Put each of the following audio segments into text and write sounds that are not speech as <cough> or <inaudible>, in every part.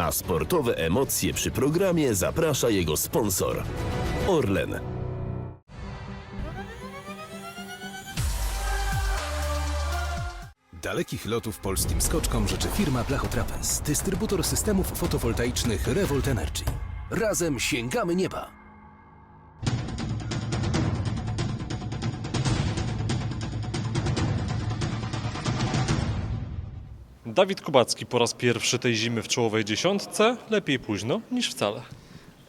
Na sportowe emocje przy programie zaprasza jego sponsor Orlen. Dalekich lotów polskim skoczkom życzy firma Blachotrapez, dystrybutor systemów fotowoltaicznych Revolt Energy. Razem sięgamy nieba! Dawid Kubacki po raz pierwszy tej zimy w czołowej dziesiątce. Lepiej późno niż wcale.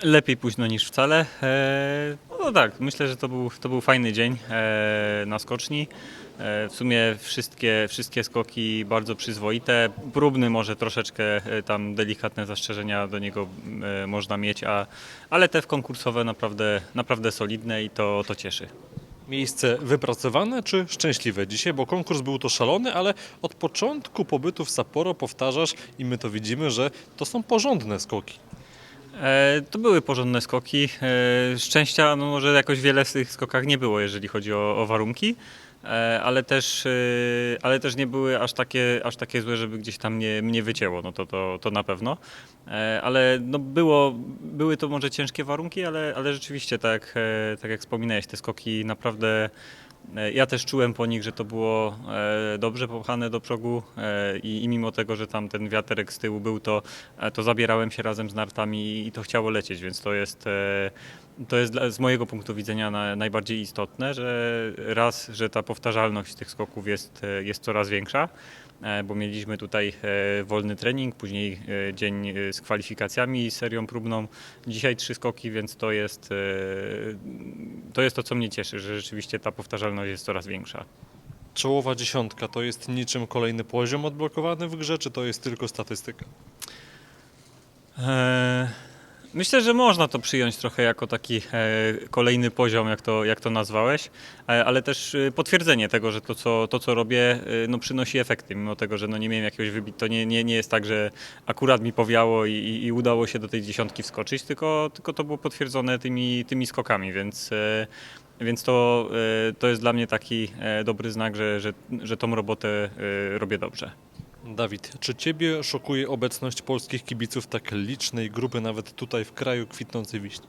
Lepiej późno niż wcale. E, No tak, myślę, że to był, to był fajny dzień e, na skoczni. E, W sumie wszystkie, wszystkie skoki bardzo przyzwoite. Próbny może troszeczkę tam delikatne zastrzeżenia do niego można mieć, a, ale te w konkursowe naprawdę, naprawdę solidne i to, to cieszy. Miejsce wypracowane czy szczęśliwe dzisiaj, bo konkurs był to szalony, ale od początku pobytu w Sapporo powtarzasz i my to widzimy, że to są porządne skoki. E, To były porządne skoki. E, Szczęścia no może jakoś wiele w tych skokach nie było, jeżeli chodzi o, o warunki, e, ale też, ale też nie były aż takie, aż takie złe, żeby gdzieś tam mnie, mnie wycięło, no to, to, to na pewno. Ale no było, były to może ciężkie warunki, ale, ale rzeczywiście tak, tak jak wspominałeś, te skoki naprawdę Ja też czułem po nich, że to było e, dobrze popchane do progu e, i, i mimo tego, że tam ten wiaterek z tyłu był, to, e, to zabierałem się razem z nartami i to chciało lecieć, więc to jest, e, to jest z mojego punktu widzenia na, najbardziej istotne, że raz, że ta powtarzalność tych skoków jest, e, jest coraz większa, e, bo mieliśmy tutaj e, wolny trening, później e, dzień e, z kwalifikacjami i serią próbną, dzisiaj trzy skoki, więc to jest, e, to jest to, co mnie cieszy, że rzeczywiście ta powtarzalność jest coraz większa. Czołowa dziesiątka to jest niczym kolejny poziom odblokowany w grze, czy to jest tylko statystyka? Myślę, że można to przyjąć trochę jako taki e, kolejny poziom, jak to, jak to nazwałeś, e, ale też e, potwierdzenie tego, że to, co, to, co robię, no, przynosi efekty, mimo tego, że no, nie miałem jakiegoś wybić. To nie, nie, nie jest tak, że akurat mi powiało i, i, udało się do tej dziesiątki wskoczyć, tylko, tylko to było potwierdzone tymi, tymi skokami, więc, więc to, to jest dla mnie taki dobry znak, że, że, że tą robotę robię dobrze. Dawid, czy Ciebie szokuje obecność polskich kibiców tak licznej grupy, nawet tutaj w kraju kwitnącej wiśni?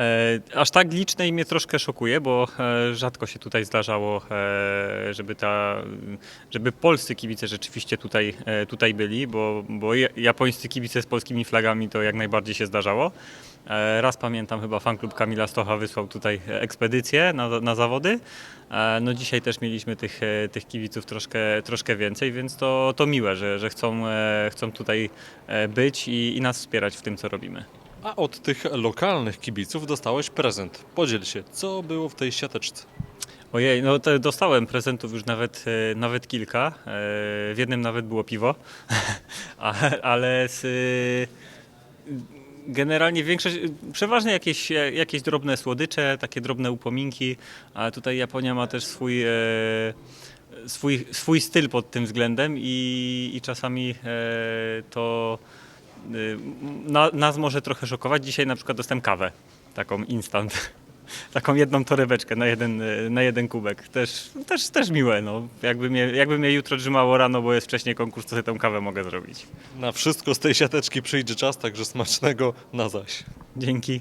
E, aż tak licznej mnie troszkę szokuje, bo e, rzadko się tutaj zdarzało, e, żeby, ta, żeby polscy kibice rzeczywiście tutaj, tutaj byli, bo, bo ja- japońscy kibice z polskimi flagami to jak najbardziej się zdarzało. Raz pamiętam chyba fanklub Kamila Stocha wysłał tutaj ekspedycję na, na zawody. No dzisiaj też mieliśmy tych, tych kibiców troszkę, troszkę więcej, więc to, to miłe, że, że chcą, chcą tutaj być i, i nas wspierać w tym, co robimy. A od tych lokalnych kibiców dostałeś prezent. Podziel się, co było w tej siateczce? Ojej, no to dostałem prezentów już nawet, e, nawet kilka. E, W jednym nawet było piwo, <laughs> ale z, e, generalnie większość, przeważnie jakieś, jakieś drobne słodycze, takie drobne upominki, a tutaj Japonia ma też swój, swój, swój styl pod tym względem i, i czasami e, to na, nas może trochę szokować. Dzisiaj na przykład dostałem kawę, taką instant. <laughs> Taką jedną torebeczkę na jeden, y, na jeden kubek. Też, też, też miłe. No. Jakby, mnie, jakby mnie jutro trzymało rano, bo jest wcześniej konkurs, to sobie tę kawę mogę zrobić. Na wszystko z tej siateczki przyjdzie czas, także smacznego na zaś. Dzięki.